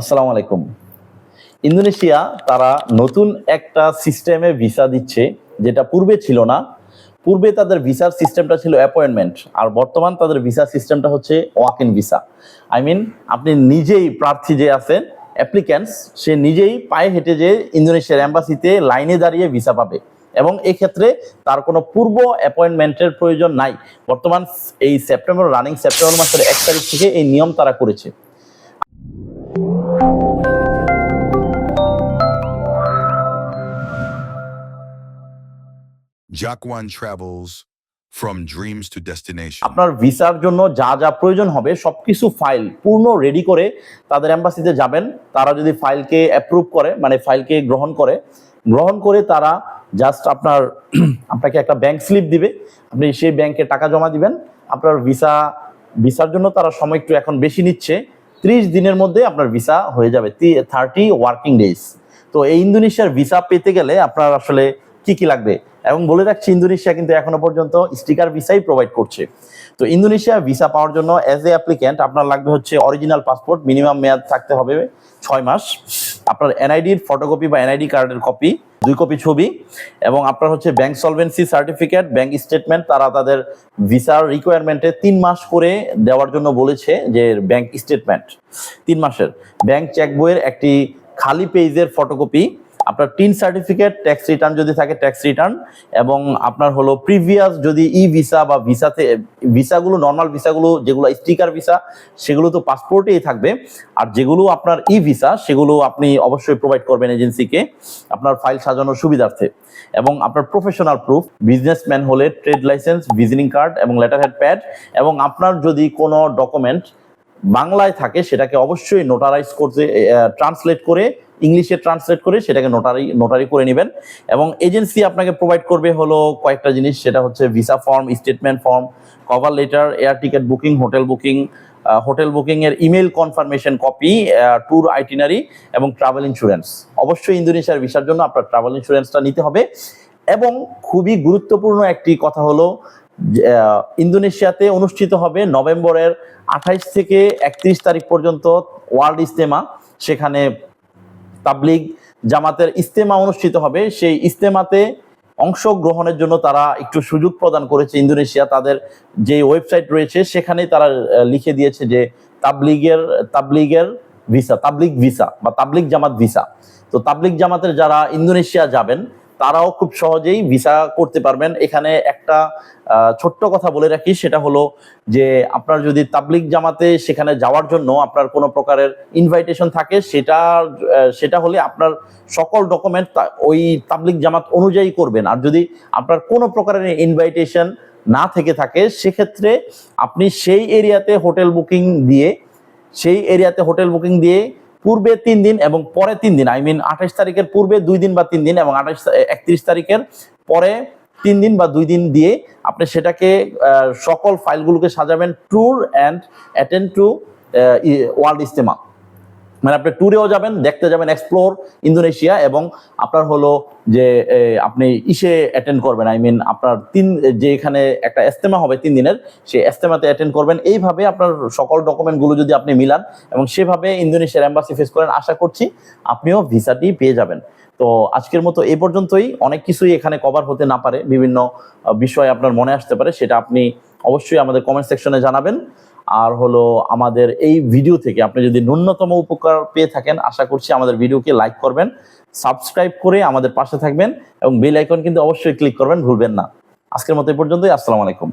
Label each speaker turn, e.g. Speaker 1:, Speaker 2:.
Speaker 1: আসসালামু আলাইকুম। ইন্দোনেশিয়া তারা নতুন একটা সিস্টেমে ভিসা দিচ্ছে, যেটা পূর্বে ছিল না। পূর্বে তাদের ভিসার সিস্টেমটা ছিল অ্যাপয়েন্টমেন্ট আর বর্তমান তাদের ভিসা সিস্টেমটা হচ্ছে walk in visa. I mean আপনি নিজেই প্রার্থী যে আছেন অ্যাপ্লিক্যান্টস সে নিজেই পায়ে হেঁটে যে ইন্দোনেশিয়ার অ্যাম্বাসিতে লাইনে দাঁড়িয়ে ভিসা পাবে। এবং এক্ষেত্রে তার কোনো পূর্ব অ্যাপয়েন্টমেন্টের প্রয়োজন নাই। বর্তমান এই সেপ্টেম্বর রানিং সেপ্টেম্বর মাসের এক তারিখ থেকে এই নিয়ম তারা করেছে।
Speaker 2: Jakwan travels from dreams to destination.
Speaker 1: আপনার ভিসার জন্য যা যা প্রয়োজন হবে, সবকিছু ফাইল পূর্ণ রেডি করে তাদের এম্বাসিতে যাবেন। তারা যদি ফাইলকে অ্যাপ্রুভ করে মানে ফাইলকে গ্রহণ করে গ্রহণ করে তারা জাস্ট আপনার আপনাকে একটা ব্যাংক স্লিপ দিবে। আপনি সেই ব্যাংকে টাকা জমা দিবেন। আপনার ভিসা, ভিসার জন্য তারা সময় একটু এখন বেশি নিচ্ছে। ত্রিশ দিনের মধ্যে আপনার ভিসা হয়ে যাবে। থার্টি ওয়ার্কিং ডেজ তো এই ইন্দোনেশিয়ার ভিসা পেতে গেলে আপনার আসলে কি কি লাগবে? এবং বলে রাখছি, ইন্দোনেশিয়া কিন্তু এখনও পর্যন্ত স্টিকার ভিসাই প্রোভাইড করছে। তো ইন্দোনেশিয়া ভিসা পাওয়ার জন্য অ্যাজ এ অ্যাপ্লিক্যান্ট আপনার লাগবে হচ্ছে অরিজিনাল পাসপোর্ট মিনিমাম মেয়াদ থাকতে হবে ছয় মাস। আপনার এনআইডির ফটোকপি বা এনআইডি কার্ডের কপি দুই কপি ছবি এবং আপনার হচ্ছে bank solvency certificate bank statement তারা তাদের ভিসার রিকোয়ারমেন্টে তিন মাস করে দেওয়ার জন্য বলেছে যে ব্যাংক স্টেটমেন্ট তিন মাসের। ব্যাংক চেক বইয়ের একটি খালি পেজের photocopy TIN certificate tax return যদি থাকে ট্যাক্স রিটার্ন এবং আপনার হলো প্রিভিয়াস যদি ই ভিসা বা ভিসাতে ভিসাগুলো নর্মাল ভিসাগুলো যেগুলো স্টিকার ভিসা সেগুলো তো পাসপোর্টেই থাকবে। আর যেগুলো আপনার ই ভিসা সেগুলো আপনি অবশ্যই প্রোভাইড করবেন এজেন্সিকে আপনার ফাইল সাজানোর সুবিধার্থে। এবং আপনার প্রফেশনাল প্রুফ বিজনেসম্যান হলে ট্রেড লাইসেন্স ভিজিটিং কার্ড এবং লেটার হেড প্যাড এবং আপনার যদি কোনো ডকুমেন্ট বাংলায় থাকে, সেটাকে অবশ্যই নোটারাইজ করতে ট্রান্সলেট করে ইংলিশে ট্রান্সলেট করে সেটাকে নোটারি নোটারি করে নেবেন। এবং এজেন্সি আপনাকে প্রোভাইড করবে হলো কয়েকটা জিনিস, সেটা হচ্ছে visa form statement form cover letter air ticket booking hotel booking hotel booking এর email confirmation copy tour itinerary এবং ট্রাভেল ইন্স্যুরেন্স অবশ্যই ইন্দোনেশিয়ার ভিসার জন্য আপনার ট্রাভেল ইন্স্যুরেন্সটা নিতে হবে। এবং খুবই গুরুত্বপূর্ণ একটি কথা হলো ইন্দোনেশিয়াতে অনুষ্ঠিত হবে নভেম্বরের আঠাইশ থেকে একত্রিশ তারিখ পর্যন্ত ওয়ার্ল্ড ইস্তেমা সেখানে তাবলিগ জামাতের ইস্তেমা অনুষ্ঠিত হবে। সেই ইস্তেমাতে অংশগ্রহণের জন্য তারা একটু সুযোগ প্রদান করেছে ইন্দোনেশিয়া। তাদের যে ওয়েবসাইট রয়েছে, সেখানেই তারা লিখে দিয়েছে যে তাবলিগের তাবলিগের ভিসা, তাবলিগ ভিসা বা তাবলিগ জামাত ভিসা। তো তাবলিগ জামাতের যারা ইন্দোনেশিয়া যাবেন তারাও খুব সহজেই ভিসা করতে পারবেন। এখানে একটা ছোট্ট কথা বলে রাখি, সেটা হলো যে আপনার যদি তাবলিগ জামাতে সেখানে যাওয়ার জন্য আপনার কোনো প্রকারের ইনভাইটেশন থাকে, সেটা সেটা হলে আপনার সকল ডকুমেন্ট ওই তাবলিগ জামাত অনুযায়ী করবেন। আর যদি আপনার কোনো প্রকারের ইনভাইটেশন না থেকে থাকে, সেক্ষেত্রে আপনি সেই এরিয়াতে হোটেল বুকিং দিয়ে, সেই এরিয়াতে হোটেল বুকিং দিয়ে পূর্বে তিন দিন এবং পরে তিন দিন। আই মিন আঠাশ তারিখের পূর্বে দুই দিন বা তিন দিন এবং আঠাশ একত্রিশ তারিখের পরে তিন দিন বা দুই দিন দিয়ে আপনি সেটাকে সকল ফাইলগুলোকে সাজাবেন tour and attend to world Ijtema মানে আপনি ট্যুরেও যাবেন, দেখতে যাবেন এক্সপ্লোর ইন্দোনেশিয়া এবং আপনার হলো যে আপনি ইসে অ্যাটেন্ড করবেন আই মিন আপনার তিন, যে এখানে একটা এস্তেমা হবে তিন দিনের, সেই এস্তেমাতে অ্যাটেন্ড করবেন। এইভাবে আপনার সকল ডকুমেন্টগুলো যদি আপনি মিলান এবং সেভাবে ইন্দোনেশিয়ার এম্বাসি ফেস করেন, আশা করছি আপনিও ভিসাটি পেয়ে যাবেন। তো আজকের মতো এই পর্যন্তই। অনেক কিছুই এখানে কভার হতে না পারে, বিভিন্ন বিষয় আপনার মনে আসতে পারে, সেটা আপনি অবশ্যই আমাদের কমেন্ট সেকশনে জানাবেন। আর হলো আমাদের এই ভিডিও থেকে আপনি যদি ন্যূনতম উপকার পেয়ে থাকেন, আশা করছি আমাদের ভিডিওকে লাইক করবেন সাবস্ক্রাইব করে আমাদের পাশে থাকবেন এবং বেল আইকন কিন্তু অবশ্যই ক্লিক করবেন, ভুলবেন না। আজকের মতো এই পর্যন্তই, আসসালামু আলাইকুম।